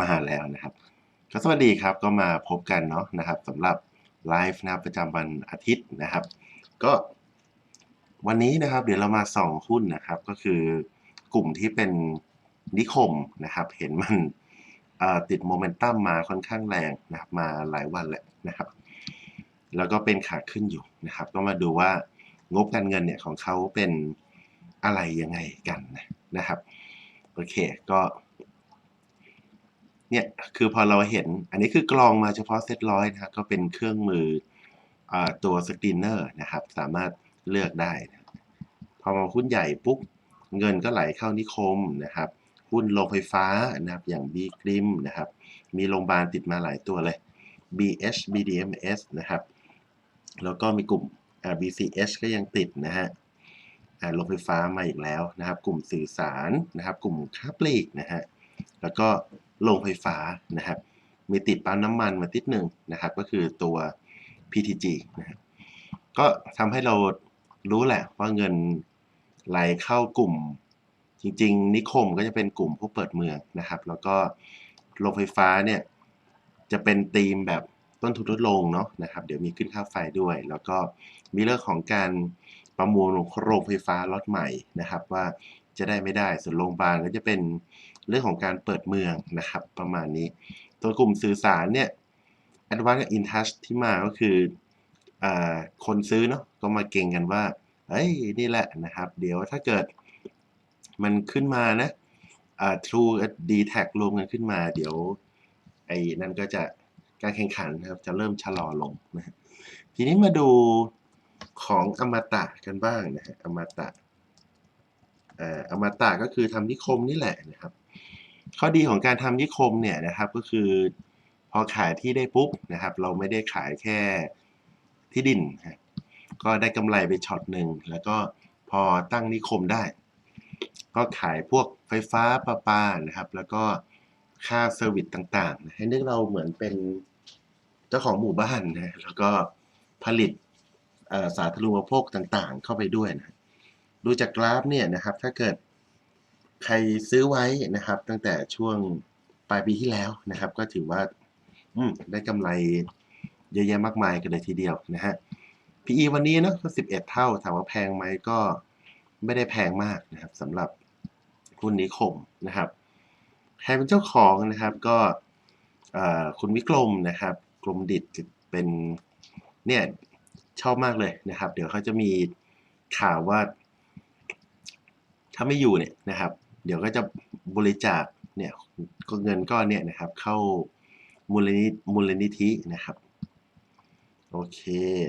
มาแล้วนะครับ ก็สวัสดีครับก็มาพบกันเนาะนะครับสำหรับไลฟ์นะครับประจำวันอาทิตย์นะครับ ก็วันนี้นะครับเดี๋ยวเรามาส่องหุ้นนะครับ ก็คือกลุ่มที่เป็นนิคมนะครับ เห็นมันติดโมเมนตัมมาค่อนข้างแรงนะครับมาหลายวันแหละนะครับ แล้วก็เป็นขาขึ้นอยู่นะครับ ก็มาดูว่างบการเงินเนี่ยของเขาเป็นอะไรยังไงกันนะครับ โอเคก็ เนี่ยคือพอเราเห็นอันนี้คือกรองมาเฉพาะเซตร้อยนะครับก็เป็นเครื่องมืออตัวสกรีนเนอร์นะครับ สามารถเลือกได้นะพอมาหุ้นใหญ่ปุ๊บเงินก็ไหลเข้านิคมนะครับ หุ้นโรงไฟฟ้านะครับอย่าง B กริมนะครับ มีโรงพยาบาลติดมาหลายตัวเลย BH BDMs นะครับ แล้วก็มีกลุ่ม BCH ก็ยังติดนะฮะโรงไฟฟ้ามาอีกแล้วนะครับ กลุ่มสื่อสารนะครับ กลุ่มค้าปลีกนะฮะแล้วก็ โรงไฟฟ้านะครับ มีติดปั๊มน้ำมันมาติดหนึ่งนะครับ ก็คือตัว PTG นะครับก็ทำให้เรารู้แหละว่าเงินไหลเข้ากลุ่ม จริง ๆ นิคมก็จะเป็นกลุ่มผู้เปิดเมืองนะครับ แล้วก็โรงไฟฟ้าเนี่ยจะเป็นธีมแบบต้นทุนลดลงเนาะนะครับ เดี๋ยวมีขึ้นค่าไฟด้วย แล้วก็มีเรื่องของการประมูลโรงไฟฟ้าล็อตใหม่นะครับ ว่าจะได้ไม่ได้ส่วนโรงพยาบาลก็จะเป็น เรื่องของการเปิดเมืองนะครับ ประมาณนี้ ตัวกลุ่มสื่อสารเนี่ย Advanced กับ InTouch ที่มาก็คืออคนซื้อเนาะก็มาเก่งกันว่าเฮ้ยนี่แหละนะครับ เดี๋ยวถ้าเกิดมันขึ้นมานะอ่า True d t a c รวมกันขึ้นมา เดี๋ยวไอ้นั่นก็จะการแข่งขันนะครับ จะเริ่มชะลอลงนะทีนี้มาดูของอมตะกันบ้างนะฮะอมตะอมตะก็คือทำนิคมนี่แหละนะครับ ข้อดีของการทำนิคมเนี่ยนะครับก็คือ พอขายที่ได้ปุ๊บนะครับ เราไม่ได้ขายแค่ที่ดิน ก็ได้กำไรไปช็อตหนึ่งแล้วก็พอตั้งนิคมได้ ก็ขายพวกไฟฟ้าประปานะครับ แล้วก็ค่าเซอร์วิสต่างๆ ให้นึกเราเหมือนเป็นเจ้าของหมู่บ้านนะแล้วก็ผลิตสาธารณูปโภคต่างๆ เข้าไปด้วยนะดูจากกราฟเนี่ยนะครับ ถ้าเกิด ใครซื้อไว้นะครับ ตั้งแต่ช่วงปลายปีที่แล้วนะครับ ก็ถือว่าได้กำไรเยอะแยะมากมายกันเลยทีเดียวนะฮะ PE วันนี้เนาะก็ 11 เท่า ถามว่าแพงไหมก็ไม่ได้แพงมากนะครับสำหรับหุ้นนิคมนะครับใครเป็นเจ้าของนะครับก็คุณวิกรมนะครับ กรมดิดเป็นเนี่ยชอบมากเลยนะครับ เดี๋ยวเขาจะมีข่าวว่า ถ้าไม่อยู่เนี่ยนะครับ เดี๋ยวก็จะบริจาคเนี่ยเงินก้อนเนี่ยนะครับเข้ามูลนิธิมูลนิธินะครับ โอเค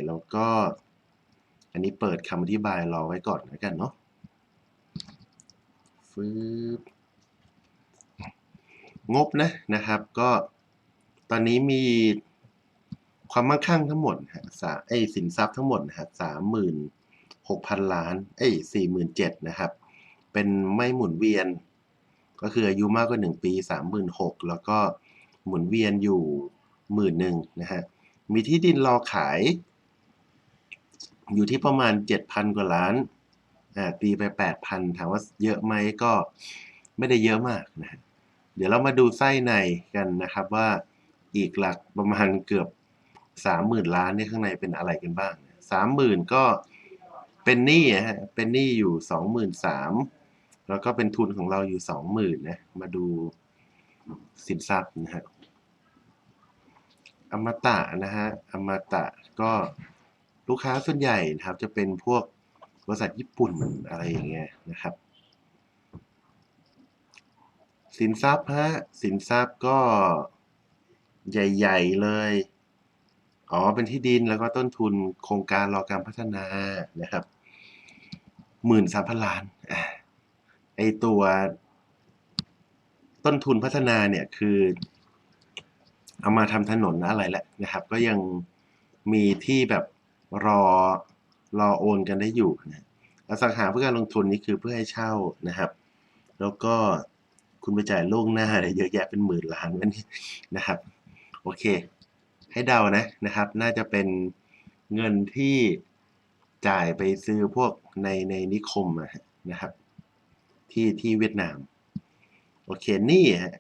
แล้วก็ อันนี้เปิดคำอธิบายรอไว้ก่อนแล้วกันเนาะฟืบงบนะนะครับ ก็ตอนนี้มีความมั่งคั่งทั้งหมดฮะสาไอสินทรัพย์ทั้งหมดนะฮะสามหมื่นหกพันล้านเอ้ยสี่หมื่นเจ็ดนะครับ เป็นไม่หมุนเวียน ก็คืออายุมากกว่าหนึ่งปีสามหมื่นหกแล้วก็หมุนเวียนอยู่หมื่นหนึ่งนะฮะ มีที่ดินรอขาย อยู่ที่ประมาณเจ็ดพันกว่าล้านอ่าตีไปแปดพันถามว่าเยอะไหมก็ไม่ได้เยอะมากนะฮะเดี๋ยวเรามาดูไส้ในกันนะครับว่าอีกหลักประมาณเกือบสามหมื่นล้านนี่ข้างในเป็นอะไรกันบ้างสามหมื่นก็เป็นหนี้ฮะเป็นหนี้อยู่สองหมื่นสาม แล้วก็เป็นทุนของเราอยู่สองหมื่นนะ มาดูสินทรัพย์นะฮะ อมตะนะฮะ อมตะก็ลูกค้าส่วนใหญ่นะครับ จะเป็นพวกบริษัทญี่ปุ่นอะไรอย่างเงี้ยนะครับ สินทรัพย์ฮะ สินทรัพย์ก็ใหญ่ ๆ เลย อ๋อ เป็นที่ดินแล้วก็ต้นทุนโครงการรอการพัฒนานะครับหมื่นสามพันล้าน ไอตัว ต้นทุนพัฒนาเนี่ยคือ เอามาทำถนนอะไรแหละนะครับ ก็ยังมีที่แบบรอรอโอนกันได้อยู่นะอสังหาเพื่อการลงทุนนี่คือเพื่อให้เช่านะครับ แล้วก็คุณไปจ่ายล่วงหน้าเยอะแยะเป็นหมื่นล้านนั่นนะครับ โอเค ให้เดานะนะครับ น่าจะเป็นเงินที่จ่ายไปซื้อพวกในในนิคมนะครับ ที่ที่เวียดนาม โอเค นี่ฮะ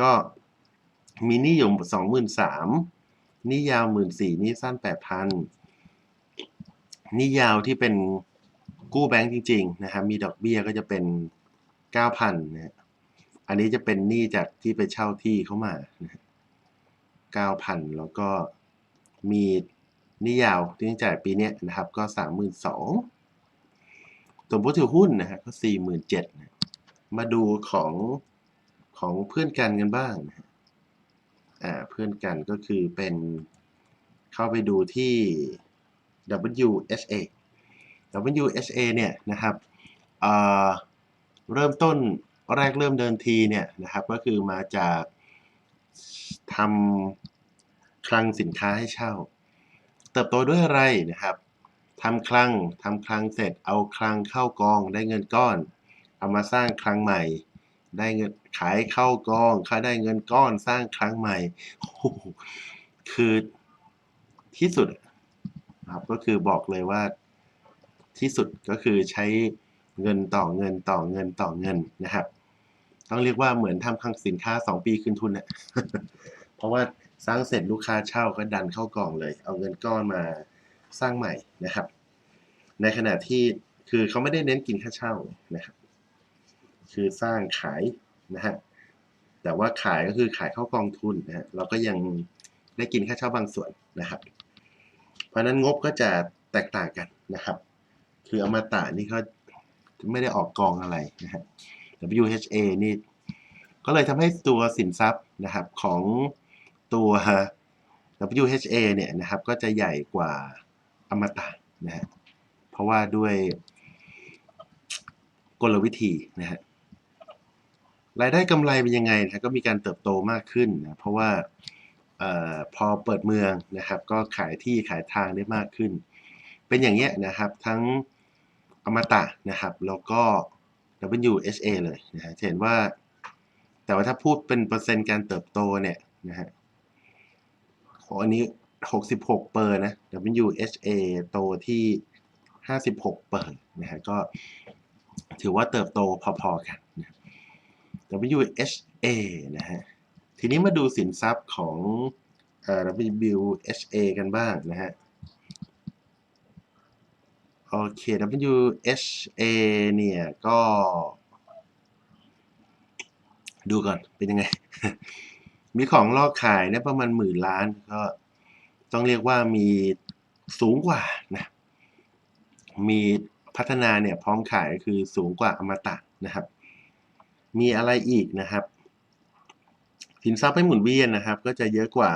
ก็มีนี้อยู่สองหมื่นสามหนี้ยาวหมื่นสี่นี้สั้นแปดพันหนี้ยาวที่เป็นกู้แบงก์จริง ๆ นะครับ มีดอกเบี้ยก็จะเป็นเก้าพันนะ อันนี้จะเป็นหนี้จากที่ไปเช่าที่เข้ามาเก้าพันแล้วก็มีนี้ยาวที่จ่ายปีนี้นะครับ ก็สามหมื่นสอง ส่วนผู้ถือหุ้นนะฮะก็สี่หมื่นเจ็ดมาดูของของเพื่อนกันกันบ้างนะฮะอ่าเพื่อนกันก็คือเป็นเข้าไปดูที่ WHA WHA เนี่ยนะครับเเริ่มต้นแรกเริ่มเดินทีเนี่ยนะครับก็คือมาจากทำคลังสินค้าให้เช่า เติบโตด้วยอะไรนะครับ ทำคลังทำคลังเสร็จเอาคลังเข้ากองได้เงินก้อน เอามาสร้างคลังใหม่ ได้เงินขายเข้ากองค่าได้เงินก้อนสร้างคลังใหม่คือที่สุดครับก็คือบอกเลยว่าที่สุดก็คือใช้เงินต่อเงินต่อเงินต่อเงินนะครับ ต้องเรียกว่าเหมือนทำคลังสินค้า2ปีคืนทุนเนี่ยเพราะว่าสร้างเสร็จลูกค้าเช่าก็ดันเข้ากล่องเลย เอาเงินก้อนมา สร้างใหม่นะครับ ในขณะที่คือเขาไม่ได้เน้นกินค่าเช่านะครับคือสร้างขายนะฮะแต่ว่าขายก็คือขายเข้ากองทุนนะฮะเราก็ยังได้กินค่าเช่าบางส่วนนะครับ เพราะฉะนั้นงบก็จะแตกต่างกันนะครับ คืออมตะนี่เขาไม่ได้ออกกองอะไรนะฮะ WHA นี่ก็เลยทำให้ตัวสินทรัพย์นะครับของตัว WHA เนี่ยนะครับก็จะใหญ่กว่า อมตะนะฮะเพราะว่าด้วยกลวิธีนะฮะรายได้กำไรเป็นยังไงนะก็มีการเติบโตมากขึ้นนะเพราะว่าออพอเปิดเมืองนะครับ ก็ขายที่ขายทางได้มากขึ้น เป็นอย่างเงี้ยนะครับทั้งอมตะนะครับ แล้วก็ WHA เลยนะฮะเห็นว่า แต่ว่าถ้าพูดเป็นเปอร์เซ็นต์การเติบโตเนี่ยนะฮะขออันนี้ 66 เปอร์นะ WHA โตที่ 56 เปอร์นะฮะก็ถือว่าเติบโตพอๆกันนะ WHA นะฮะ ทีนี้มาดูสินทรัพย์ของอ่อ WHA กันบ้างนะฮะโอเค WHA เนี่ย ก็ ดูก่อน เป็นยังไง มีของลอกขายเนี่ยประมาณหมื่นล้านก็ ต้องเรียกว่ามีสูงกว่านะมีพัฒนาเนี่ยพร้อมขายคือสูงกว่าอมตะนะครับ มีอะไรอีกนะครับสินทรัพย์ให้หมุนเวียนนะครับ ก็จะเยอะกว่า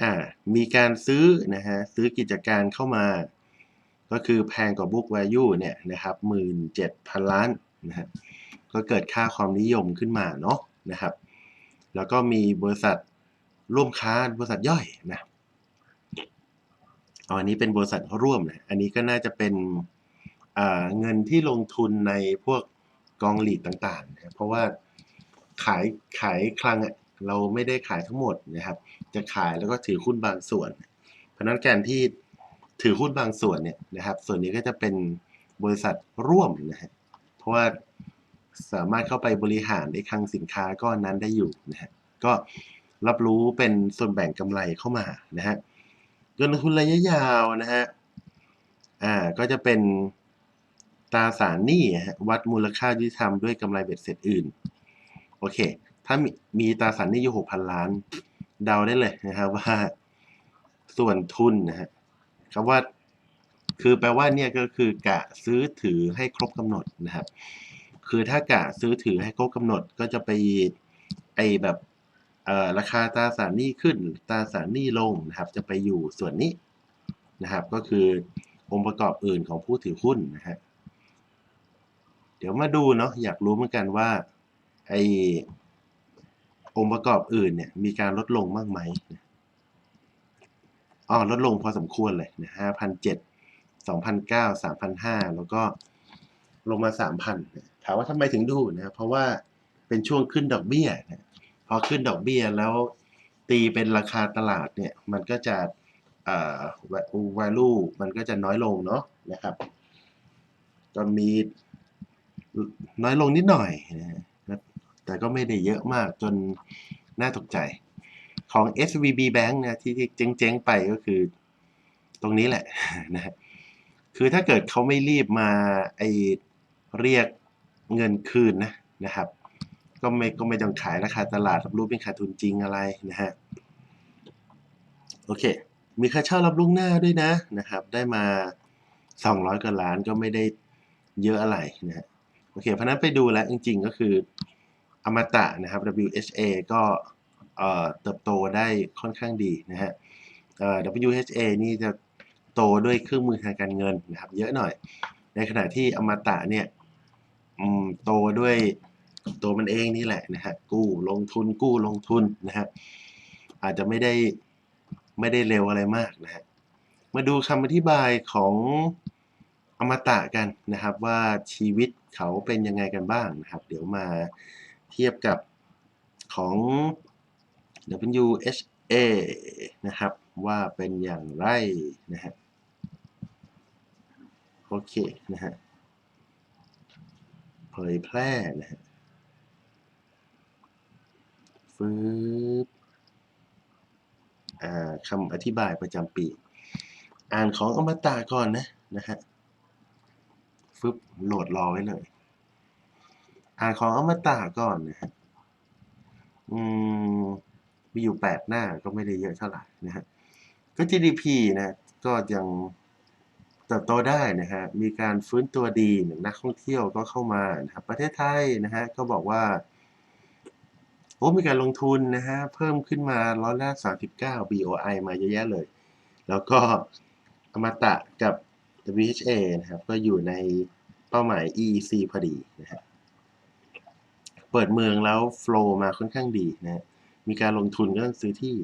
อ่ามีการซื้อนะฮะซื้อกิจการเข้ามา ก็คือแพงกว่า book value เนี่ยนะครับหมื่นเจ็ดพันล้านนะฮะก็เกิดค่าความนิยมขึ้นมาเนาะนะครับ แล้วก็มีบริษัทร่วมค้าบริษัทย่อยนะ อ๋ออันนี้เป็นบริษัทร่วมนะอันนี้ก็น่าจะเป็นเงินที่ลงทุนในพวกกองหลีดต่างๆนะเพราะว่าขายขายคลังเราไม่ได้ขายทั้งหมดนะครับ จะขายแล้วก็ถือหุ้นบางส่วน เพราะฉะนั้นการที่ถือหุ้นบางส่วนเนี่ยนะครับ ส่วนนี้ก็จะเป็นบริษัทร่วมนะฮะเพราะว่าสามารถเข้าไปบริหารในคลังสินค้าก้อนนั้นได้อยู่นะฮะก็รับรู้เป็นส่วนแบ่งกำไรเข้ามานะฮะ เงินทุนระยะยาวนะฮะ อ่า ก็จะเป็นตราสารหนี้ฮะ วัดมูลค่ายุติธรรมด้วยกำไรเบ็ดเสร็จอื่น โอเค ถ้ามีมีตราสารหนี้อยู่หกพันล้าน เดาได้เลยนะครับว่า ส่วนทุนนะฮะคำว่า คือแปลว่าเนี่ยก็คือกะซื้อถือให้ครบกำหนดนะครับ คือถ้ากะซื้อถือให้ครบกำหนดก็จะไปไอแบบ ราคาตราสารหนี้ขึ้นตราสารหนี้ลงนะครับ จะไปอยู่ส่วนนี้นะครับ ก็คือองค์ประกอบอื่นของผู้ถือหุ้นนะฮะเดี๋ยวมาดูเนาะอยากรู้เหมือนกันว่าไอองค์ประกอบอื่นเนี่ยมีการลดลงมากไหมอ๋อลดลงพอสมควรเลยนะห้าพันเจ็ดสองพันเก้าสามพันห้าแล้วก็ลงมาสามพันถามว่าทำไมถึงดูนะ เพราะว่าเป็นช่วงขึ้นดอกเบี้ยนะ พอขึ้นดอกเบี้ยแล้วตีเป็นราคาตลาดเนี่ย มันก็จะอ่อ value มันก็จะน้อยลงเนาะนะครับก็มีน้อยลงนิดหน่อยนะแต่ก็ไม่ได้เยอะมากจนน่าตกใจของ SVB Bank นะที่เจ๊งๆไปก็คือตรงนี้แหละนะฮะคือถ้าเกิดเขาไม่รีบมาไอเรียกเงินคืนนะนะครับ ก็ไม่ก็ไม่ต้องขายราคาตลาดรับรู้เป็นขาดทุนจริงอะไรนะฮะโอเค มีค่าเช่ารับล่วงหน้าด้วยนะนะครับ ได้มา 200กว่าล้านก็ไม่ได้เยอะอะไรนะฮะโอเคเพราะฉะนั้นไปดูแล้วจริง ๆ ก็คืออมตะนะครับ WHA ก็เอ่อเติบโตได้ค่อนข้างดีนะฮะเอ่อ WHA นี่จะโตด้วยเครื่องมือทางการเงินนะครับ เยอะหน่อย ในขณะที่อมตะเนี่ยอืมโตด้วย ตัวมันเองนี่แหละนะฮะกู้ลงทุนกู้ลงทุนนะฮะอาจจะไม่ได้ไม่ได้เร็วอะไรมากนะฮะมาดูคำอธิบายของอมตะกันนะครับว่าชีวิตเขาเป็นยังไงกันบ้างนะครับ เดี๋ยวมาเทียบกับของ WHA นะครับ ว่าเป็นอย่างไรนะฮะโอเคนะฮะเผยแพร่นะฮะ ฟืบคำอธิบายประจำปี อ่านของอมตะก่อนนะนะฮะฟึบโหลดรอไว้เลย อ่านของอมตะก่อนนะฮะอืมมีอยู่แปดหน้าก็ไม่ได้เยอะเท่าไหร่นะฮะก็ GDP นะก็ยังเติบโตได้นะฮะมีการฟื้นตัวดีนักท่องเที่ยวก็เข้ามานะครับประเทศไทยนะฮะก็บอกว่า โอ้มีการลงทุนนะฮะ เพิ่มขึ้นมาร้อยละ39 BOI มาเยอะแยะเลย แล้วก็อมตะกับ WHA นะครับ ก็อยู่ในเป้าหมาย EEC พอดีนะฮะ เปิดเมืองแล้วโฟล์มาค่อนข้างดีนะฮะมีการลงทุนก็ต้องซื้อที่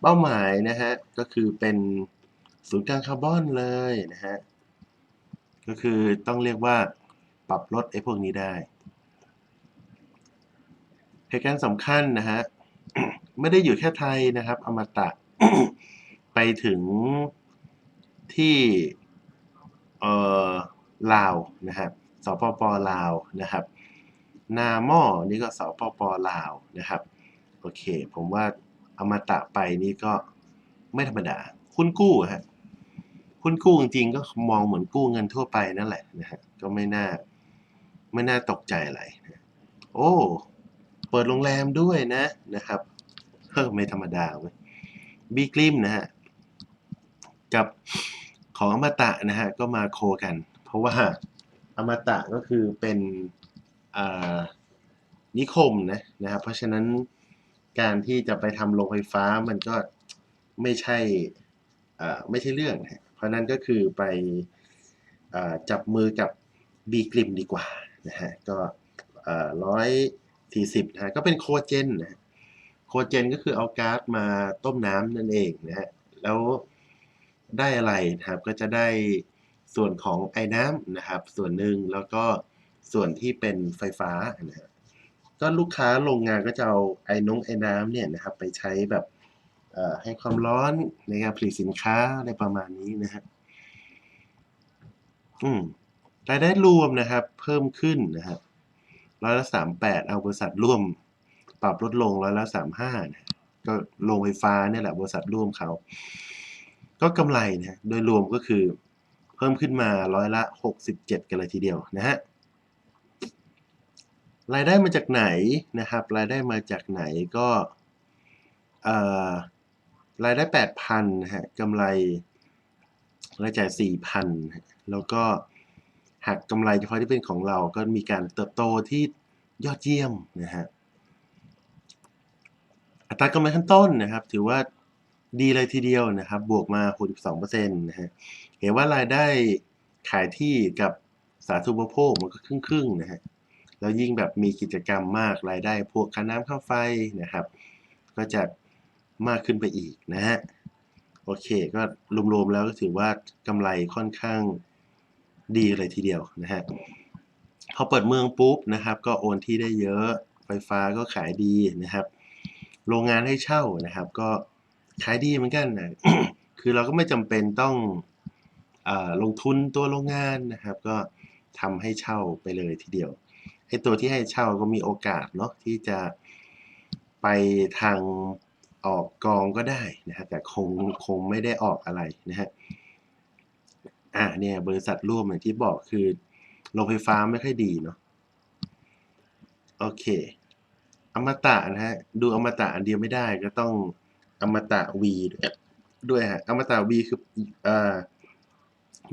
เป้าหมายนะฮะ ก็คือเป็นศูนย์กลางคาร์บอนเลยนะฮะ ก็คือต้องเรียกว่าปรับลดไอ้พวกนี้ได้ เหตุการณ์สำคัญนะฮะไม่ได้อยู่แค่ไทยนะครับ อมตะไปถึงที่เอ่อลาวนะครับสปปลาวนะครับ นาม้อนี่ก็สปปลาวนะครับ โอเค ผมว่าอมตะไปนี่ก็ไม่ธรรมดา คุณกู้ฮะคุณกู้จริงๆก็มองเหมือนกู้เงินทั่วไปนั่นแหละนะฮะก็ไม่น่าไม่น่าตกใจอะไรโอ้ ปิดโรงแรมด้วยนะนะครับเฮ้ไม่ธรรมดาเว้ยบีกลิมนะฮะกับของอมตะนะฮะก็มาโคกัน เพราะว่าอมตะก็คือเป็นนิคมนะนะครับ เพราะฉะนั้นการที่จะไปทำโรงไฟฟ้ามันก็ไม่ใช่ไม่ใช่เรื่องนะเพราะนั้นก็คือไปอจับมือกับบีกลิมดีกว่านะฮะก็ร้อย สี่สิบนะฮะก็เป็นโคเจนนะโคเจนก็คือเอาก๊าซมาต้มน้ำนั่นเองนะฮะแล้วได้อะไรนะครับก็จะได้ส่วนของไอ้น้ำนะครับ ส่วนหนึ่งแล้วก็ส่วนที่เป็นไฟฟ้านะฮะก็ลูกค้าโรงงานก็จะเอาไอ้นงไอ้น้ำเนี่ยนะครับไปใช้แบบให้ความร้อนในการผลิตสินค้าอะไรประมาณนี้นะฮะอืมรายได้รวมนะครับ เพิ่มขึ้นนะครับ ร้อยละสามแปดเอาบริษัทร่วม ปรับลดลงร้อยละสามห้านะก็โรงไฟฟ้าเนี่ยแหละบริษัทร่วมเขา ก็กำไรนะโดยรวมก็คือเพิ่มขึ้นมาร้อยละหกสิบเจ็ดกันเลยทีเดียวนะฮะรายได้มาจากไหนนะครับ รายได้มาจากไหนก็รายได้แปดพันะฮะกำไรรายจ่ายสี่พันแล้วก็ หักกำไรเฉพาะที่เป็นของเราก็มีการเติบโตที่ยอดเยี่ยมนะฮะอัตรากำไรขั้นต้นนะครับ ถือว่าดีเลยทีเดียวนะครับ บวกมา 62%นะฮะเห็นว่ารายได้ขายที่กับสาธารณูปโภคมันก็ครึ่งๆนะฮะแล้วยิ่งแบบมีกิจกรรมมากรายได้พวกค่าน้ำค่าไฟนะครับ ก็จะมากขึ้นไปอีกนะฮะโอเคก็รวมๆแล้วก็ถือว่ากำไรค่อนข้าง ดีเลยทีเดียวนะฮะพอเปิดเมืองปุ๊บนะครับ ก็โอนที่ได้เยอะไฟฟ้าก็ขายดีนะครับ โรงงานให้เช่านะครับ ก็ขายดีเหมือนกันนะคือเราก็ไม่จำเป็นต้องอลงทุนตัวโรงงานนะครับ ก็ทำให้เช่าไปเลยทีเดียวไอ้ตัวที่ให้เช่าก็มีโอกาสเนาะที่จะไปทางออกกองก็ได้นะฮะแต่คงคงไม่ได้ออกอะไรนะฮะ อ่าเนี่ยบริษัทร่วมอย่างที่บอกคือโรงไฟฟ้าไม่ค่อยดีเนาะโอเคอมตะนะฮะดูอมตะอันเดียวไม่ได้ก็ต้องอมตะวีด้วยด้วยฮะอมตะวีคืออ่า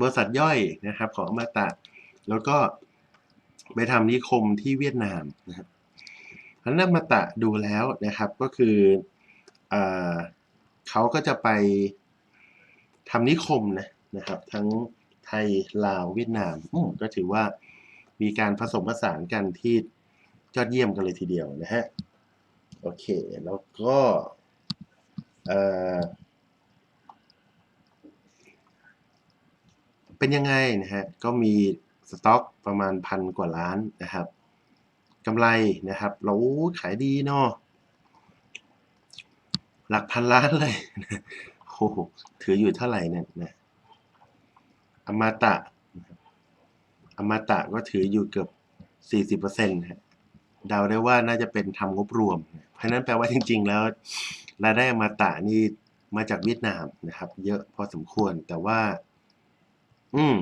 บริษัทย่อยนะครับ ของอมตะ แล้วก็ไปทำนิคมที่เวียดนามนะครับพันนัมตะดูแล้วนะครับก็คืออเขาก็จะไปทำนิคมนะ นะครับ ทั้งไทยลาวเวียดนามก็ถือว่ามีการผสมผสานกันที่ยอดเยี่ยมกันเลยทีเดียวนะฮะโอเค แล้วก็เออเป็นยังไงนะฮะ ก็มีสต็อกประมาณพันกว่าล้านนะครับกำไรนะครับเราขายดีเนาะหลักพันล้านเลยโอ้โหถืออยู่เท่าไหร่เนี่ยนะ อมตะอมตะก็ถืออยู่เกือบสี่สิบเปอร์เซ็นต์ฮะเดาได้ว่าน่าจะเป็นทำงบรวม เพราะนั้นแปลว่าจริง ๆ แล้วรายได้อมตะนี่มาจากเวียดนามนะครับ เยอะพอสมควรแต่ว่า อืม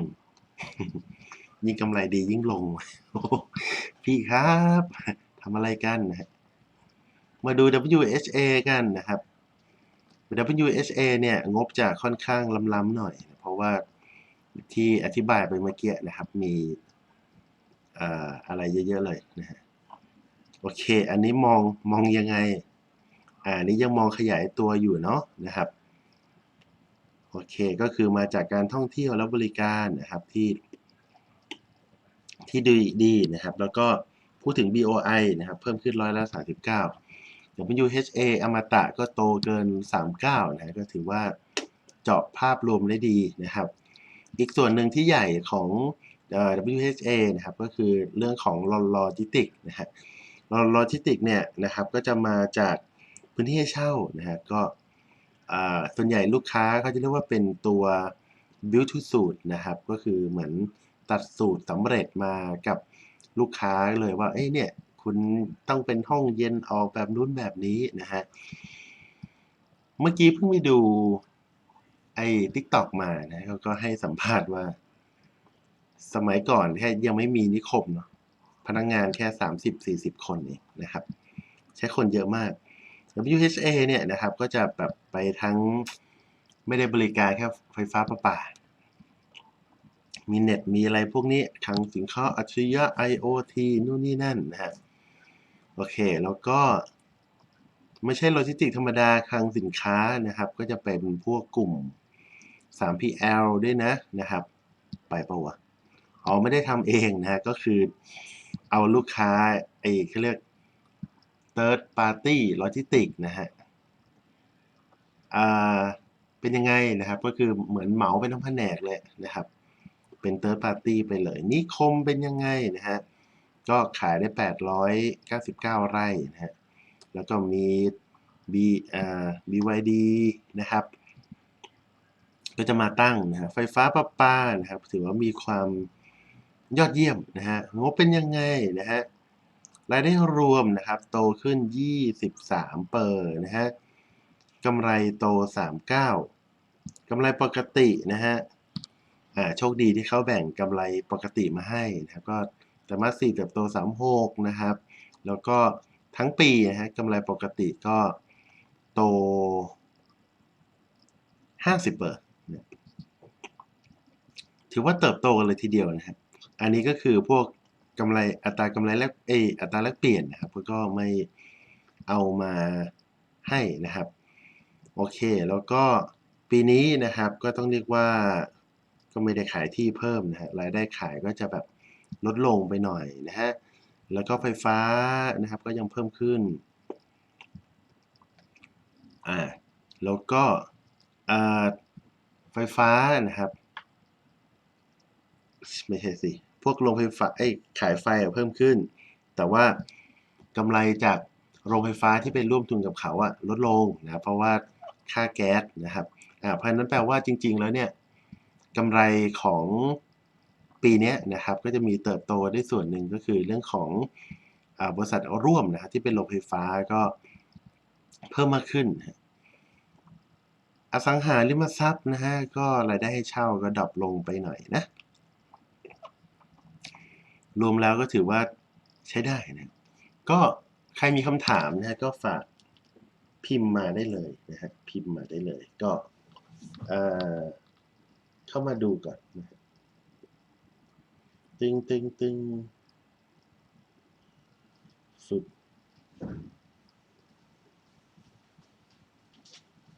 ยิ่งกำไรดียิ่งลง พี่ครับทำอะไรกันนะมาดู WHA กันนะครับ WHA เนี่ย งบจะค่อนข้างล้ำๆหน่อย เพราะว่า ที่อธิบายไปเมื่อกี้นะครับ มีเอ่ออะไรเยอะๆเลยนะฮะโอเค อันนี้มองมองยังไง อ่านี้ยังมองขยายตัวอยู่เนาะนะครับ โอเค ก็คือมาจากการท่องเที่ยวและบริการนะครับที่ ที่ดีดีนะครับ แล้วก็พูดถึง BOI นะครับ เพิ่มขึ้นร้อยละ39 WHA อมตะก็โตเกิน 39 นะ ก็ถือว่าเจาะภาพรวมได้ดีนะครับ อีกส่วนหนึ่งที่ใหญ่ของ WHA นะครับก็คือเรื่องของโลจิสติกนะฮะโลจิสติกเนี่ยนะครับก็จะมาจากพื้นที่ให้เช่านะฮะก็ส่วนใหญ่ลูกค้าเขาจะเรียกว่าเป็นตัว build to suit นะครับก็คือเหมือนตัดสูตรสำเร็จมากับลูกค้าเลยว่าเอ้ยเนี่ยคุณต้องเป็นห้องเย็นออกแบบนู้นแบบนี้นะฮะเมื่อกี้เพิ่งไปดู ไอ้ TikTok มานะเขาก็ให้สัมภาษณ์ว่า สมัยก่อนแค่ยังไม่มีนิคมเนาะพนักงงานแค่30-40คนเองนะครับ ใช้คนเยอะมาก WHA เนี่ยนะครับ ก็จะแบบไปทั้งไม่ได้บริการแค่ไฟฟ้าประปา มีเน็ตมีอะไรพวกนี้คลังสินค้าอัจฉริยะ IoT นู่นนี่นั่นนะฮะโอเค แล้วก็ไม่ใช่โลจิสติกธรรมดาคลังสินค้านะครับ ก็จะเป็นพวกกลุ่ม 3PL ด้วยนะนะครับ ไปปะวะอ๋อไม่ได้ทำเองนะฮะก็คือเอาลูกค้าไอ้เขาเรียก third party logistics นะฮะอ่าเป็นยังไงนะครับ ก็คือเหมือนเหมาเป็นทั้งแผนกเลยนะครับ เป็น third party ไปเลย นิคมเป็นยังไงนะฮะก็ขายได้ 899 ไร่นะฮะแล้วก็มี B อ่า BYD นะครับ ก็จะมาตั้งนะฮะไฟฟ้าประปานะครับถือว่ามีความยอดเยี่ยมนะฮะงบเป็นยังไงนะฮะรายได้รวมนะครับโตขึ้น 23เปอร์นะฮะกำไรโต 39กำไรปกตินะฮะอ่าโชคดีที่เขาแบ่งกำไรปกติมาให้นะครับก็ไตรมาส4เติบโต 36นะครับ แล้วก็ทั้งปีนะฮะกำไรปกติก็โต 50เปอร์ ถือว่าเติบโตกันเลยทีเดียวนะครับ อันนี้ก็คือพวกกำไรอัตรากำไรแลกเออัตราแลกเปลี่ยนนะครับก็ไม่เอามาให้นะครับ โอเค แล้วก็ปีนี้นะครับก็ต้องเรียกว่าก็ไม่ได้ขายที่เพิ่มนะฮะรายได้ขายก็จะแบบลดลงไปหน่อยนะฮะแล้วก็ไฟฟ้านะครับก็ยังเพิ่มขึ้นอ่าแล้วก็อ่าไฟฟ้านะครับ ไม่ใช่สิ พวกโรงไฟฟ้าไอ้ขายไฟเพิ่มขึ้น แต่ว่ากำไรจากโรงไฟฟ้าที่เป็นร่วมทุนกับเขาอะลดลงนะเพราะว่าค่าแก๊สนะครับอ่าเพราะนั้นแปลว่าจริง ๆ แล้วเนี่ยกำไรของปีนี้นะครับก็จะมีเติบโตได้ส่วนหนึ่งก็คือเรื่องของอบริษัทร่วมนะที่เป็นโรงไฟฟ้าก็เพิ่มมากขึ้น อสังหาริมทรัพย์นะฮะก็รายได้ให้เช่าก็ดรอปลงไปหน่อยนะ รวมแล้วก็ถือว่าใช้ได้นะ ก็ใครมีคำถามนะฮะก็ฝากพิมพ์มาได้เลยนะฮะพิมพ์มาได้เลย ก็เอ่อเข้ามาดูก่อนนะฮะตึงตึงตึงสุด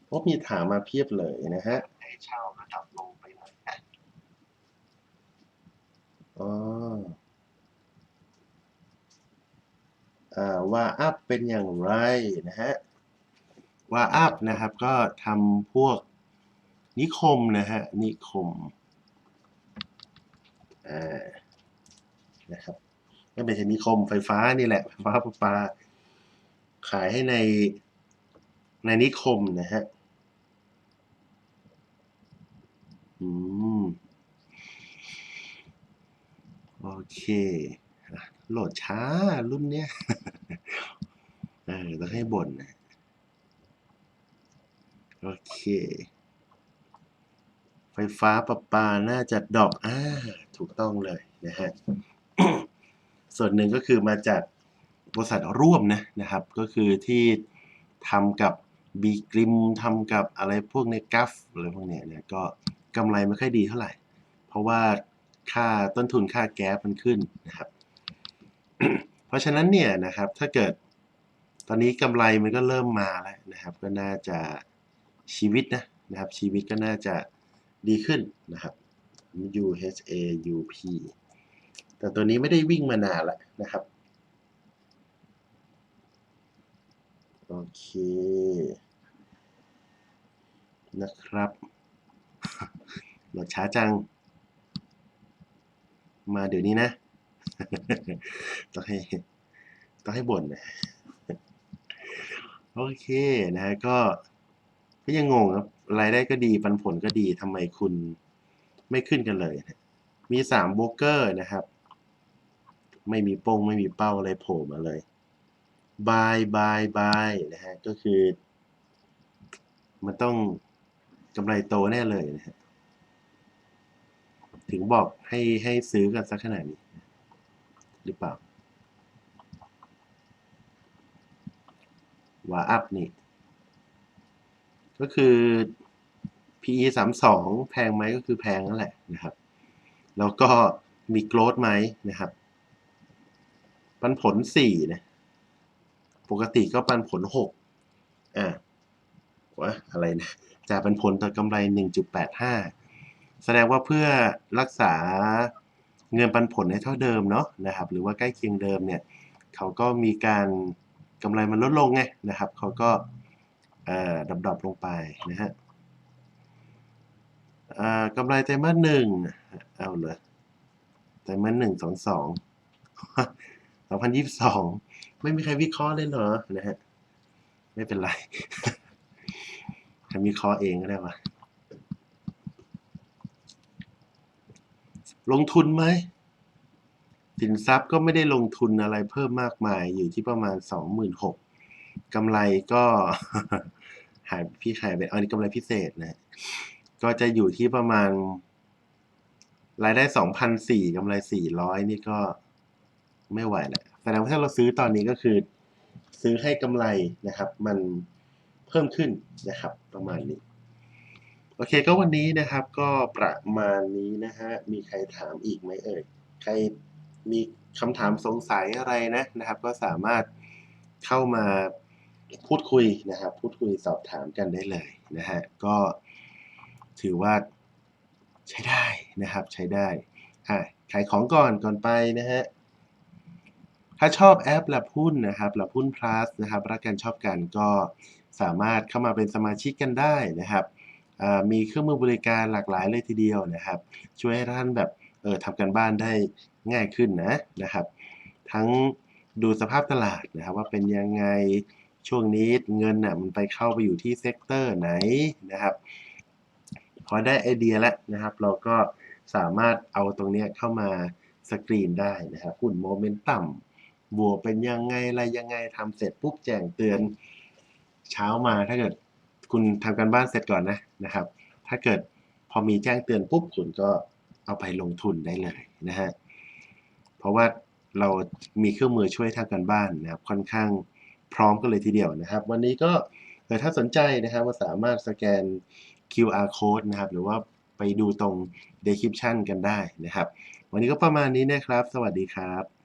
โอ้มีถามมาเพียบเลยนะฮะให้เช่าระดับลงไปหน่อยนะอ๋อ อ่า ว่าอัพเป็นอย่างไรนะฮะว่าอัพนะครับก็ทำพวกนิคมนะฮะนิคมนะครับก็เป็นนิคมไฟฟ้านี่แหละไฟฟ้าประปา ขายให้ในในนิคมนะฮะอืม โอเค โหลดช้ารุ่นเนี้ยเออต้องให้บ่นนะ โอเค ไฟฟ้าประปา น่าจะดอปอ่าถูกต้องเลยนะฮะ ส่วนหนึ่งก็คือมาจากบริษัทร่วมนะนะครับ ก็คือที่ทำกับบีกริมทำกับอะไรพวกในกัฟอะไรพวกเนี้ยเนี่ยก็กำไรไม่ค่อยดีเท่าไหร่ เพราะว่าค่าต้นทุนค่าแก๊สมันขึ้นนะครับ เพราะฉะนั้นเนี่ยนะครับถ้าเกิดตอนนี้กำไรมันก็เริ่มมาแล้วนะครับ ก็น่าจะชีวิตนะนะครับ ชีวิตก็น่าจะดีขึ้นนะครับ U H A U P แต่ตัวนี้ไม่ได้วิ่งมานานแล้วนะครับโอเคนะครับหลดช้าจัง มาเดี๋ยวนี้นะ ต้องให้ต้องให้บ่นนะโอเคนะฮะก็ก็ยังงงครับรายได้ก็ดีปันผลก็ดีทำไมคุณไม่ขึ้นกันเลยนะมีสามโบรกเกอร์นะครับ ไม่มีโป้งไม่มีเป้าอะไรโผล่มาเลยบายบายบายนะฮะก็คือ มันต้องกำไรโตแน่เลยนะฮะถึงบอกให้ให้ซื้อกันสักขนาดนี้ หรือเปล่าว่าอัพนี่ ก็คือ PE สามสองแพงไหมก็คือแพงนั่นแหละนะครับ แล้วก็มีโกรดไหมนะครับ ปันผลสี่นะปกติก็ปันผลหกอ่าวะอะไรนะจ่ายปันผลต่อกำไรหนึ่งจุดแปดห้าแสดงว่าเพื่อรักษา เงินปันผลให้เท่าเดิมเนาะนะครับ หรือว่าใกล้เคียงเดิมเนี่ยเขาก็มีการกำไรมันลดลงไงนะครับเขาก็ดับดับลงไปนะฮะกำไรไตรมาสหนึ่งเอาเลยไตรมาสหนึ่งสองสองสองพันยี่สิบสองไม่มีใครวิเคราะห์เลยเหรอนะฮะไม่เป็นไรใครวิเคราะห์เองก็ได้วะ ลงทุนไหมสินทรัพย์ก็ไม่ได้ลงทุนอะไรเพิ่มมากมายอยู่ที่ประมาณสองหมื่นหกกำไรก็หายพี่ขายไปอันนี้กำไรพิเศษนะ ก็จะอยู่ที่ประมาณ รายได้สองพันสี่กำไรสี่ร้อยนี่ก็ไม่ไหวแหละแสดงว่าถ้าเราซื้อตอนนี้ก็คือ ซื้อให้กำไรนะครับ มันเพิ่มขึ้นนะครับ ประมาณนี้ โอเคก็วันนี้นะครับก็ประมาณนี้นะฮะ มีใครถามอีกไหมเอ่ย ใครมีคำถามสงสัยอะไรนะนะครับ ก็สามารถเข้ามาพูดคุยนะครับ พูดคุยสอบถามกันได้เลยนะฮะ ก็ถือว่าใช้ได้นะครับใช้ได้อะขายของก่อนก่อนไปนะฮะถ้าชอบแอปหลับหุ้นนะครับหลับหุ้น plus นะครับรักกันชอบกันก็สามารถเข้ามาเป็นสมาชิกกันได้นะครับ มีเครื่องมือบริการหลากหลายเลยทีเดียวนะครับ ช่วยให้ท่านแบบเออทำกันบ้านได้ง่ายขึ้นนะนะครับ ทั้งดูสภาพตลาดนะครับว่าเป็นยังไงช่วงนี้เงินน่ะมันไปเข้าไปอยู่ที่เซกเตอร์ไหนนะครับพอได้ไอเดียแล้วนะครับ เราก็สามารถเอาตรงนี้เข้ามาสกรีนได้นะครับหุ้นโมเมนตัมบวกเป็นยังไงอะไรยังไงทำเสร็จปุ๊บแจ้งเตือนเช้ามาถ้าเกิด คุณทำการบ้านเสร็จก่อนนะนะครับ ถ้าเกิดพอมีแจ้งเตือนปุ๊บคุณก็เอาไปลงทุนได้เลยนะฮะเพราะว่าเรามีเครื่องมือช่วยทำการบ้านนะครับค่อนข้างพร้อมกันเลยทีเดียวนะครับ วันนี้ก็เถ้าสนใจนะครับว่าสามารถสแกน QR code นะครับ หรือว่าไปดูตรง description กันได้นะครับ วันนี้ก็ประมาณนี้นะครับ สวัสดีครับ